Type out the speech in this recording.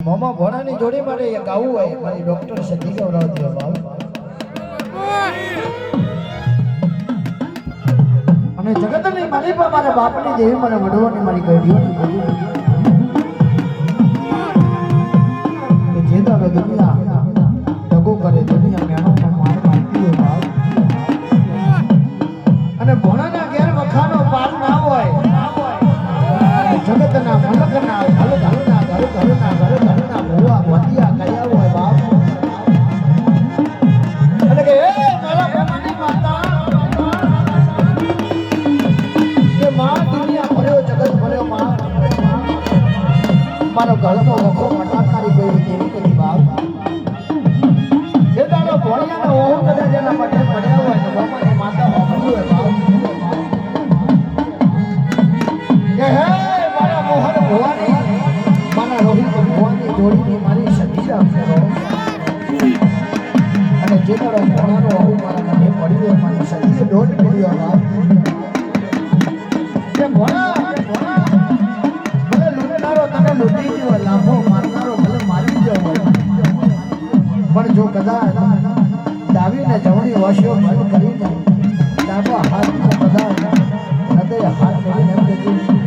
મોમાં ભોળાની જોડી મારે એ ગાવું હોય, મારી ડોક્ટર સતી ગૌરવતી બાપ. અને જગતની માલિકા મારા બાપની દેવી મને વડવાની મારી ગઢીઓની હોય બાપ. અને પાર ના હોય મારો ઘરનો વખો મટાકારી કોઈ કેવી નથી બાપ જે ભણિયાનો ઓહો કદાચ એના માટે પડ્યા હોય તો બાપાની માતા હોમલી હોય બાપ કે હે મારા મોહન ભવાની, મારા રોહિત ભવાની જોડીની મારી શક્તિ રાખજો અને જે ભણિયાનો ઓહો મારા માટે પડ્યો મારી શક્તિ દોઢ પડ્યો બાપ કદાચ ડાબીને જમણી વાસીઓ બંધ કરીને ડાબા હાથમાં કદાચ હૃદય હાથ કરીને એમ કહેતું